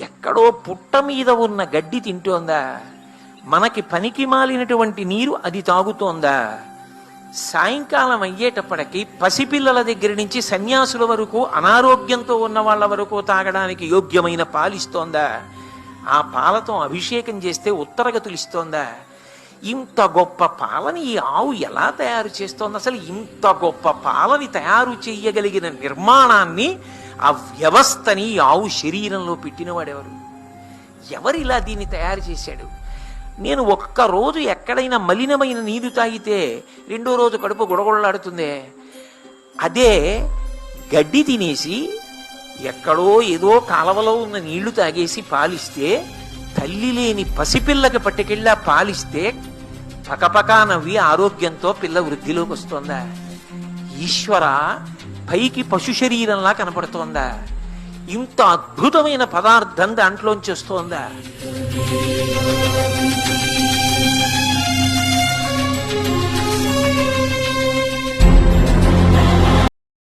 ఎక్కడో పుట్ట మీద ఉన్న గడ్డి తింటోందా? మనకి పనికి మాలినటువంటి నీరు అది తాగుతోందా? సాయంకాలం అయ్యేటప్పటికి పసిపిల్లల దగ్గర నుంచి సన్యాసుల వరకు అనారోగ్యంతో ఉన్న వాళ్ళ వరకు తాగడానికి యోగ్యమైన పాలిస్తోందా ఆ పాలతో అభిషేకం చేస్తే ఉత్తరగతులు ఇస్తోందా? ఇంత గొప్ప పాలని ఈ ఆవు ఎలా తయారు చేస్తోంది? అసలు ఇంత గొప్ప పాలని తయారు చేయగలిగిన నిర్మాణాన్ని ఆ వ్యవస్థని ఆవు శరీరంలో పెట్టినవాడెవరు? ఎవరు ఇలా దీన్ని తయారు చేశాడు? నేను ఒక్క రోజు ఎక్కడైనా మలినమైన నీరు తాగితే రెండో రోజు కడుపు గొడగొడలాడుతుందే. అదే గడ్డి తినేసి ఎక్కడో ఏదో కాలవలో ఉన్న నీళ్ళు తాగేసి పాలిస్తే తల్లి లేని పసిపిల్లకి పట్టుకెళ్ళి పాలిస్తే పకపకా నవ్వి ఆరోగ్యంతో పిల్ల వృద్ధిలోకి వస్తోందా? ఈశ్వర పైకి పశు శరీరంలా కనపడుతోందా? ఇంత అద్భుతమైన పదార్థం దాంట్లోంచి వస్తోందా?